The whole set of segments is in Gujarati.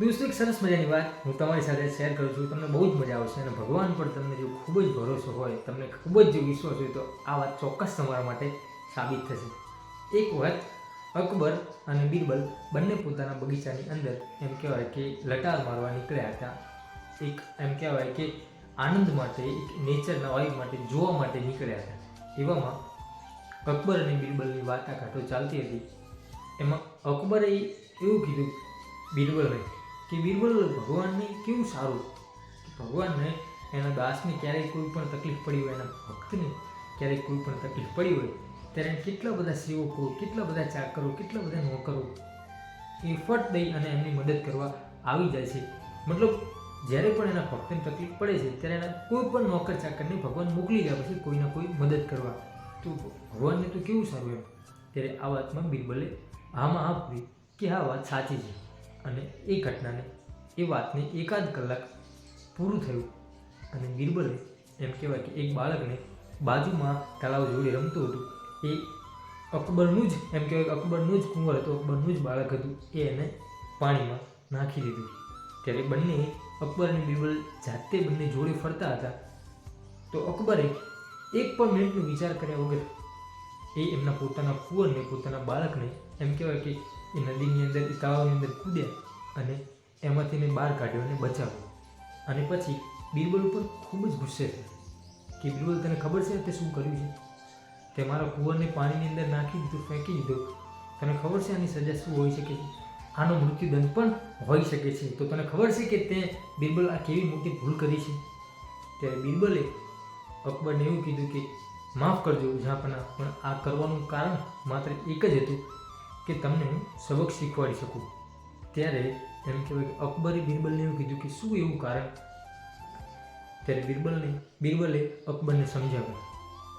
દોસ્તો, એક સરસ મજાની વાત હું તમારી સાથે શેર કરું છું. તમને બહુ જ મજા આવશે અને ભગવાન પર તમને જો ખૂબ જ ભરોસો હોય, તમને ખૂબ જ જો વિશ્વાસ હોય, તો આ વાત ચોક્કસ તમારા માટે સાબિત થશે. એક વખત અકબર અને બિરબલ બંને પોતાના બગીચાની અંદર એમ કહેવાય કે લટાર મારવા નીકળ્યા હતા. એક એમ કહેવાય કે આનંદ માટે, એક નેચરના વાયુ માટે જોવા માટે નીકળ્યા હતા. એવામાં અકબર અને બિરબલની વાટાઘાટો ચાલતી હતી. એમાં અકબરે એવું કીધું બિરબલને કે બિરબલ ભગવાનને કેવું સારું? ભગવાનને એના દાસને ક્યારેય કોઈ પણ તકલીફ પડી હોય, એના ભક્તને ક્યારેય કોઈ પણ તકલીફ પડી હોય, ત્યારે એને કેટલા બધા સેવકો, કેટલા બધા ચાકરો, કેટલા બધા નોકરો એ દઈ અને એમની મદદ કરવા આવી જાય છે. મતલબ, જ્યારે પણ એના ભક્તને તકલીફ પડે છે, ત્યારે એના કોઈ પણ નોકર ચાકરને ભગવાન મોકલી ગયા પછી કોઈના કોઈ મદદ કરવા. તો ભગવાનને તો કેવું સારું એમ? ત્યારે આ વાતમાં બિરબલે હા પૂરી કે આ વાત સાચી છે. અને એ ઘટનાને એ વાતને એકાદ કલાક પૂરું થયું અને બિરબલે એમ કહેવાય કે એક બાળકને બાજુમાં તળાવ જોડે રમતું હતું. એ અકબરનું જ એમ કહેવાય અકબરનું જ કુંવર હતું. અકબરનું જ બાળક હતું. એ એને પાણીમાં નાખી દીધું. ત્યારે બંને અકબર અને બિરબલ જાતે બંને જોડે ફરતા હતા. તો અકબરે એક પણ મિનિટનો વિચાર કર્યા વગર એ એમના પોતાના કુંવરને, પોતાના બાળકને એમ કહેવાય કે એ નદીની અંદર એ તળાવની અંદર કૂદ્યા અને એમાંથી એને બહાર કાઢ્યો અને બચાવ્યો. અને પછી બિરબલ ઉપર ખૂબ જ ગુસ્સે થયો કે બિરબલ, તને ખબર છે તે શું કર્યું છે? તે મારા કુંવરને પાણીની અંદર નાખી દીધું, ફેંકી દીધો. તને ખબર છે આની સજા શું હોઈ શકે છે? આનો મૃત્યુદંડ પણ હોઈ શકે છે. તો તને ખબર છે કે તે બિરબલ આ કેવી મોટી ભૂલ કરી છે? ત્યારે બિરબલે અકબરને એવું કીધું કે, માફ કરજો જહાંપના પણ આ કરવાનું કારણ માત્ર એક જ હતું. કે તમને હું સબક શીખવાડી શકું? ત્યારે એમ કહેવાય કે અકબરે બિરબલને એવું કીધું કે શું એવું કારણ? ત્યારે બિરબલને, બિરબલે અકબરને સમજાવ્યું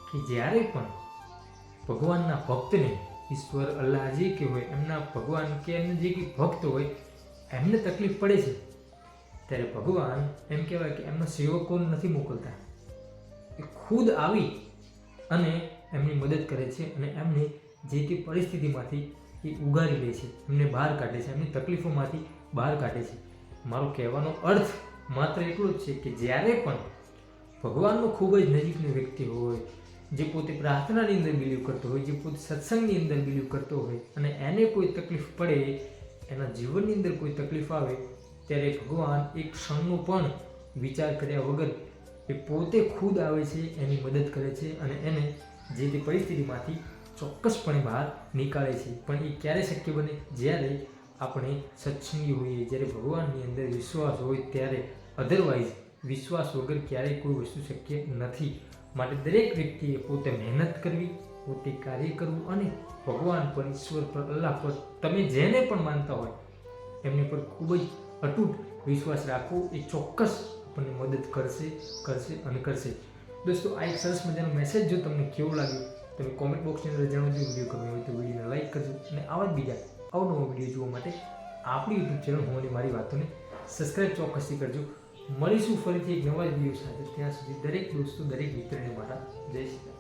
કે જ્યારે પણ ભગવાનના ભક્તને ઈશ્વર અલ્લાહ જે કે હોય એમના ભગવાન કે એમને જે કંઈ ભક્ત હોય, એમને તકલીફ પડે છે, ત્યારે ભગવાન એમ કહેવાય કે એમના સેવકોને નથી મોકલતા. એ ખુદ આવી અને એમની મદદ કરે છે અને એમને જે તે પરિસ્થિતિમાંથી એ ઉગારી લે છે. એમને બહાર કાઢે છે. એમની તકલીફોમાંથી બહાર કાઢે છે. મારો કહેવાનો અર્થ માત્ર એટલો જ છે કે જ્યારે પણ ભગવાનનો ખૂબ જ નજીકનો વ્યક્તિ હોય, જે પોતે પ્રાર્થનાની અંદર બિલીવ કરતો હોય, જે પોતે સત્સંગની અંદર બિલીવ કરતો હોય અને એને કોઈ તકલીફ પડે, એના જીવનની અંદર કોઈ તકલીફ આવે, ત્યારે ભગવાન એક ક્ષણનો પણ વિચાર કર્યા વગર એ પોતે ખુદ આવે છે, એની મદદ કરે છે અને એને જે તે પરિસ્થિતિમાંથી ચોક્કસપણે બહાર નીકાળે છે. પણ એ ક્યારે શક્ય બને? જ્યારે આપણે સત્સંગી હોઈએ, જ્યારે ભગવાનની અંદર વિશ્વાસ હોય, ત્યારે અધરવાઇઝ વિશ્વાસ વગર ક્યારેય કોઈ વસ્તુ શક્ય નથી. માટે દરેક વ્યક્તિએ પોતે મહેનત કરવી, પોતે કાર્ય કરવું અને ભગવાન પર, ઈશ્વર પર, અલ્લાહ પર, તમે જેને પણ માનતા હોય, એમની પર ખૂબ જ અતૂટ વિશ્વાસ રાખવો એ ચોક્કસ આપણને મદદ કરશે કરશે અને કરશે. દોસ્તો, આ એક સરસ મજાનો મેસેજ જો તમને કેવો લાગ્યો તમે કોમેન્ટ બોક્સની અંદર જણાવજો વીડિયો ગમ્યો હોય તો વિડીયોને લાઇક કરજો અને આવા જ બીજા અવનવો વીડિયો જોવા માટે આપણી યુટ્યુબ ચેનલ હોવાની મારી વાતોને સબસ્ક્રાઈબ ચોક્કસથી કરજો. મળીશું ફરીથી એક નવા જ વીડિયો સાથે. ત્યાં સુધી દરેક દોસ્તો, દરેક મિત્રને મારા. જય શ્રી